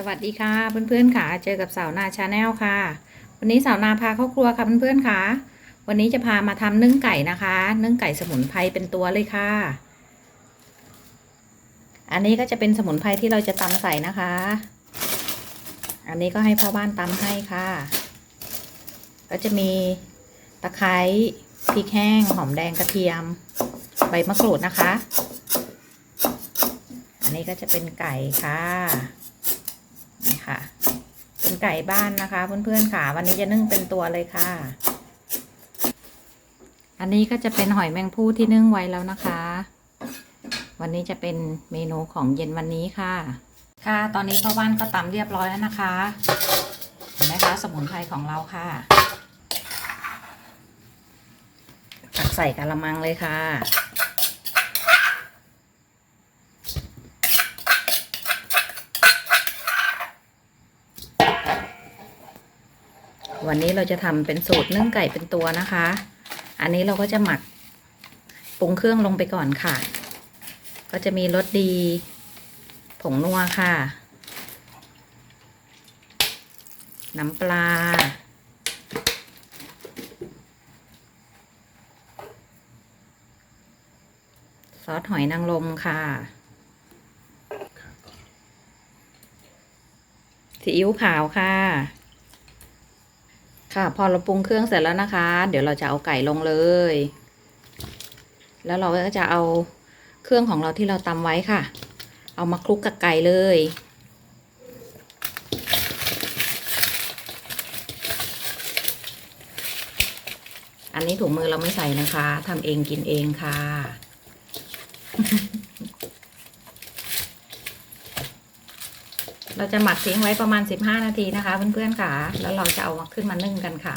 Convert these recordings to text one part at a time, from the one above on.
สวัสดีค่ะเพื่อนๆค่ะเจอกับสาวนาชาแนลค่ะ วันนี้สาวนาพาเข้าครัวค่ะเพื่อนๆค่ะ วันนี้จะพามาทำนึ่งไก่นะคะนึ่งไก่สมุนไพรเป็นตัวเลยค่ะ อันนี้ก็จะเป็นสมุนไพรที่เราจะตำใส่นะคะ อันนี้ก็ให้พ่อบ้านตำให้ค่ะ ก็จะมีตะไคร้พริกแห้งหอมแดงกระเทียม ใบมะกรูดนะคะ อันนี้ก็จะเป็นไก่ค่ะ นี่ค่ะ เป็นไก่บ้านนะคะ เพื่อนๆค่ะ วันนี้จะนึ่งเป็นตัวเลยค่ะ อันนี้ก็จะเป็นหอยแมงผู้ที่นึ่งไว้แล้วนะคะ วันนี้จะเป็นเมนูของเย็นวันนี้ค่ะ ค่ะตอนนี้พ่อบ้านก็ตำเรียบร้อยแล้วนะคะเห็นไหมคะสมุนไพรของเราค่ะตักใส่กะละมังเลยค่ะ วันนี้เราจะทำเป็นสูตรนึ่งไก่เป็นตัวนะคะ อันนี้เราก็จะหมักปรุงเครื่องลงไปก่อนค่ะ ก็จะมีรสดี ผงนัวค่ะ น้ำปลา ซอสหอยนางรมค่ะซีอิ๊วขาวค่ะ ค่ะ พอเราปรุงเครื่องเสร็จแล้วนะคะ เดี๋ยวเราจะเอาไก่ลงเลย แล้วเราก็จะเอาเครื่องของเราที่เราตำไว้ค่ะ เอามาคลุกกับไก่เลยอันนี้ถุงมือเราไม่ใส่นะคะ ทำเองกินเองค่ะ เราจะหมักทิ้งไว้ประมาณ 15 นาทีนะคะ เพื่อนๆค่ะ แล้วเราจะเอามาขึ้นมานึ่งกันค่ะ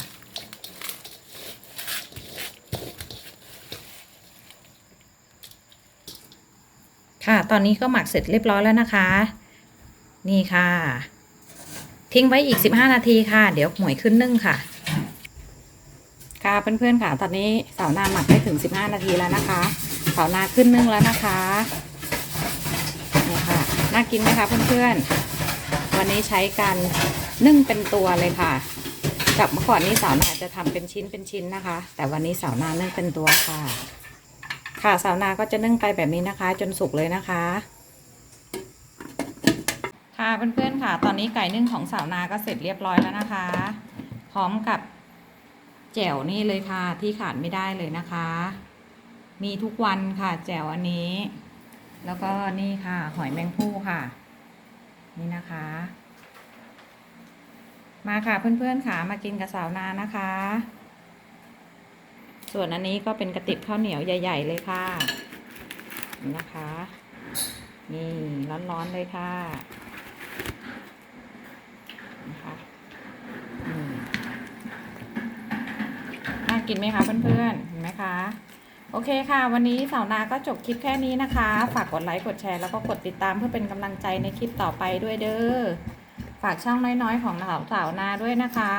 ค่ะ ตอนนี้ก็หมักเสร็จเรียบร้อยแล้วนะคะ นี่ค่ะ ทิ้งไว้อีก 15 นาทีค่ะ เดี๋ยวหมวยขึ้นนึ่งค่ะ ค่ะเพื่อนๆค่ะ ตอนนี้เสานาหมักได้ถึง 15 นาทีแล้วนะคะเสานาขึ้นนึ่งแล้วนะคะนี่ค่ะน่ากินไหมคะเพื่อนๆ วันนี้ใช้การนึ่งเป็นตัวเลยค่ะจากเมื่อก่อนนี้สาวนาจะทำเป็นชิ้นเป็นชิ้นนะคะ แต่วันนี้สาวนานึ่งเป็นตัวค่ะ ค่ะสาวนาก็จะนึ่งไปแบบนี้นะคะ จนสุกเลยนะคะ ค่ะเพื่อนๆค่ะ ตอนนี้ไก่นึ่งของสาวนาก็เสร็จเรียบร้อยแล้วนะคะ พร้อมกับแจ่วนี่เลยค่ะ ที่ขาดไม่ได้เลยนะคะ มีทุกวันค่ะแจ่วอันนี้ แล้วก็นี่ค่ะ หอยแมงภู่ค่ะ นี่นะคะ มาค่ะเพื่อนๆค่ะมากินกับสาวนานะคะ ส่วนอันนี้ก็เป็นกระติบข้าวเหนียวใหญ่ ๆ เลยค่ะ นี่นะคะ นี่ร้อนๆเลยค่ะนะคะน่ากินไหมคะเพื่อนๆเห็นไหมคะ โอเคค่ะ วันนี้สาวนาก็จบคลิปแค่นี้นะคะ ฝากกดไลค์กดแชร์แล้วก็กดติดตามเพื่อเป็นกำลังใจในคลิปต่อไปด้วยเด้อฝากช่องน้อยๆของสาวสาวนาด้วยนะคะ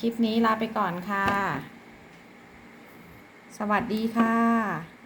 คลิปนี้ลาไปก่อนค่ะ สวัสดีค่ะ